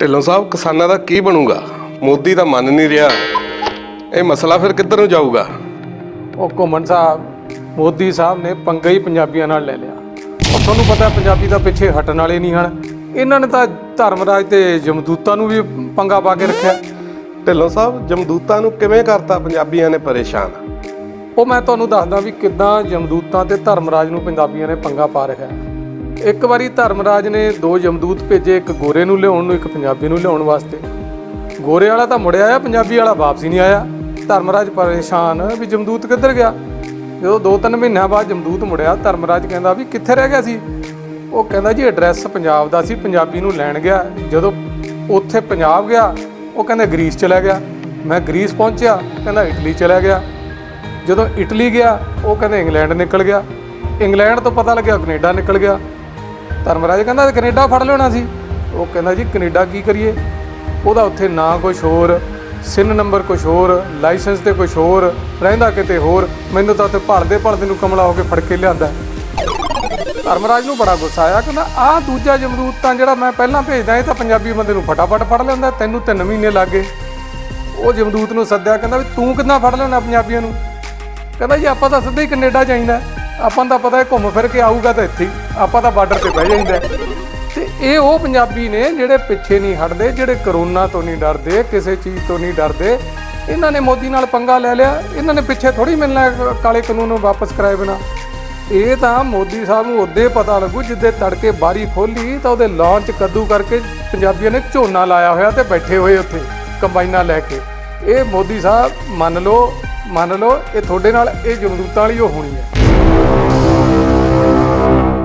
ਢਿੱਲੋਂ ਸਾਹਿਬ ਕਿਸਾਨਾਂ ਦਾ ਕੀ ਬਣੂਗਾ? ਮੋਦੀ ਤਾਂ ਮੰਨ ਨਹੀਂ ਰਿਹਾ। ਇਹ ਮਸਲਾ ਫਿਰ ਕਿੱਧਰ ਨੂੰ ਜਾਊਗਾ? ਉਹ ਘੁੰਮਣ ਸਾਹਿਬ ਮੋਦੀ ਸਾਹਿਬ ਨੇ ਪੰਗਾ ਹੀ ਪੰਜਾਬੀਆਂ ਨਾਲ ਲੈ ਲਿਆ। ਉਹ ਤੁਹਾਨੂੰ ਪਤਾ ਪੰਜਾਬੀ ਤਾਂ ਪਿੱਛੇ ਹਟਣ ਵਾਲੇ ਨਹੀਂ ਹਨ। ਇਹਨਾਂ ਨੇ ਤਾਂ ਧਰਮਰਾਜ ਤੇ ਜਮਦੂਤਾਂ ਨੂੰ ਵੀ ਪੰਗਾ ਪਾ ਕੇ ਰੱਖਿਆ। ਢਿੱਲੋਂ ਸਾਹਿਬ ਜਮਦੂਤਾਂ ਨੂੰ ਕਿਵੇਂ ਕਰਤਾ ਪੰਜਾਬੀਆਂ ਨੇ ਪਰੇਸ਼ਾਨ? ਉਹ ਮੈਂ ਤੁਹਾਨੂੰ ਦੱਸਦਾ ਵੀ ਕਿੱਦਾਂ ਜਮਦੂਤਾਂ ਤੇ ਧਰਮਰਾਜ ਨੂੰ ਪੰਜਾਬੀਆਂ ਨੇ ਪੰਗਾ ਪਾ ਰੱਖਿਆ। ਇੱਕ ਵਾਰੀ ਧਰਮਰਾਜ ਨੇ ਦੋ ਜਮਦੂਤ ਭੇਜੇ, ਇੱਕ ਗੋਰੇ ਨੂੰ ਲਿਆਉਣ ਨੂੰ, ਇੱਕ ਪੰਜਾਬੀ ਨੂੰ ਲਿਆਉਣ ਵਾਸਤੇ। ਗੋਰੇ ਵਾਲਾ ਤਾਂ ਮੁੜਿਆ ਆਇਆ ਪੰਜਾਬੀ ਵਾਲਾ ਵਾਪਸ ਹੀ ਨਹੀਂ ਆਇਆ। ਧਰਮਰਾਜ ਪਰੇਸ਼ਾਨ, ਵੀ ਜਮਦੂਤ ਕਿੱਧਰ ਗਿਆ? ਜਦੋਂ ਦੋ ਤਿੰਨ ਮਹੀਨਿਆਂ ਬਾਅਦ ਜਮਦੂਤ ਮੁੜਿਆ, ਧਰਮਰਾਜ ਕਹਿੰਦਾ ਵੀ ਕਿੱਥੇ ਰਹਿ ਗਿਆ ਸੀ? ਉਹ ਕਹਿੰਦਾ ਜੀ ਐਡਰੈਸ ਪੰਜਾਬ ਦਾ ਸੀ, ਪੰਜਾਬੀ ਨੂੰ ਲੈਣ ਗਿਆ। ਜਦੋਂ ਉੱਥੇ ਪੰਜਾਬ ਗਿਆ, ਉਹ ਕਹਿੰਦਾ ਗ੍ਰੀਸ ਚਲਾ ਗਿਆ। ਮੈਂ ਗ੍ਰੀਸ ਪਹੁੰਚਿਆ, ਕਹਿੰਦਾ ਇਟਲੀ ਚਲਾ ਗਿਆ। ਜਦੋਂ ਇਟਲੀ ਗਿਆ, ਉਹ ਕਹਿੰਦੇ ਇੰਗਲੈਂਡ ਨਿਕਲ ਗਿਆ। ਇੰਗਲੈਂਡ ਤੋਂ ਪਤਾ ਲੱਗਿਆ ਕੈਨੇਡਾ ਨਿਕਲ ਗਿਆ। ਧਰਮਰਾਜ ਕਹਿੰਦਾ ਕੈਨੇਡਾ ਫੜ ਲੈਣਾ ਸੀ। ਉਹ ਕਹਿੰਦਾ ਜੀ, ਕੈਨੇਡਾ ਕੀ ਕਰੀਏ? ਉਹਦਾ ਉੱਥੇ ਨਾਂ ਕੁਛ ਹੋਰ, ਸਿਨ ਨੰਬਰ ਕੁਛ ਹੋਰ, ਲਾਇਸੈਂਸ ਤੇ ਕੁਛ ਹੋਰ, ਰਹਿੰਦਾ ਕਿਤੇ ਹੋਰ। ਮੈਨੂੰ ਤਾਂ ਉੱਥੇ ਭਰਦੇ ਭਰਦੇ ਨੂੰ ਕਮਲਾ ਹੋ ਕੇ ਫੜ ਕੇ ਲਿਆਂਦਾ। ਧਰਮਰਾਜ ਨੂੰ ਬੜਾ ਗੁੱਸਾ ਆਇਆ, ਕਹਿੰਦਾ, ਆਹ ਦੂਜਾ ਜਮਦੂਤ ਤਾਂ ਜਿਹੜਾ ਮੈਂ ਪਹਿਲਾਂ ਭੇਜਦਾ, ਇਹ ਤਾਂ ਪੰਜਾਬੀ ਬੰਦੇ ਨੂੰ ਫਟਾਫਟ ਫੜ ਲੈਂਦਾ, ਤੈਨੂੰ ਤਿੰਨ ਮਹੀਨੇ ਲੱਗੇ ਉਹ ਜਮਦੂਤ ਨੂੰ ਸੱਦਿਆ, ਕਹਿੰਦਾ ਵੀ ਤੂੰ ਕਿੰਨਾ ਫੜ ਲੈਣਾ ਪੰਜਾਬੀਆਂ ਨੂੰ? ਕਹਿੰਦਾ ਜੀ, ਆਪਾਂ ਤਾਂ ਸਿੱਧਾ ਹੀ ਕੈਨੇਡਾ ਜਾਈਦਾ। ਆਪਾਂ ਨੂੰ ਤਾਂ ਪਤਾ ਹੈ ਘੁੰਮ ਫਿਰ ਕੇ ਆਊਗਾ ਤਾਂ ਇੱਥੇ ਹੀ। ਆਪਾਂ ਤਾਂ ਬਾਰਡਰ ਤੇ ਬਹਿ ਜਾਂਦਾ ਤੇ ਇਹ ਉਹ ਪੰਜਾਬੀ ਨੇ ਜਿਹੜੇ ਪਿੱਛੇ ਨਹੀਂ ਹਟਦੇ, ਜਿਹੜੇ ਕਰੋਨਾ ਤੋਂ ਨਹੀਂ ਡਰਦੇ, ਕਿਸੇ ਚੀਜ਼ ਤੋਂ ਨਹੀਂ ਡਰਦੇ। ਇਹਨਾਂ ਨੇ ਮੋਦੀ ਨਾਲ ਪੰਗਾ ਲੈ ਲਿਆ। ਇਹਨਾਂ ਨੇ ਪਿੱਛੇ ਥੋੜੀ ਮਿਲਣਾ ਕਾਲੇ ਕਾਨੂੰਨ ਨੂੰ ਵਾਪਸ ਕਰਾਏ ਬਿਨਾ। ਇਹ ਤਾਂ ਮੋਦੀ ਸਾਹਿਬ ਨੂੰ ਉਹਦੇ ਪਤਾ ਲੱਗੂ, ਜਿੱਦੇ ਤੜਕੇ ਬਾਰੀ ਖੋਲੀ ਤਾਂ ਉਹਦੇ ਲਾਂਚ ਕੱਦੂ ਕਰਕੇ ਪੰਜਾਬੀਆਂ ਨੇ ਝੋਨਾ ਲਾਇਆ ਹੋਇਆ ਤੇ ਬੈਠੇ ਹੋਏ ਉੱਥੇ, ਕੰਬਾਈਨਾਂ ਲੈ ਕੇ। ਇਹ ਮੋਦੀ ਸਾਹਿਬ, ਮੰਨ ਲਓ ਮੰਨ ਲਓ, ਇਹ ਤੁਹਾਡੇ ਨਾਲ ਇਹ ਜਮਦੂਤਾਂ ਵਾਲੀ ਉਹ ਹੋਣੀ ਹੈ। thank you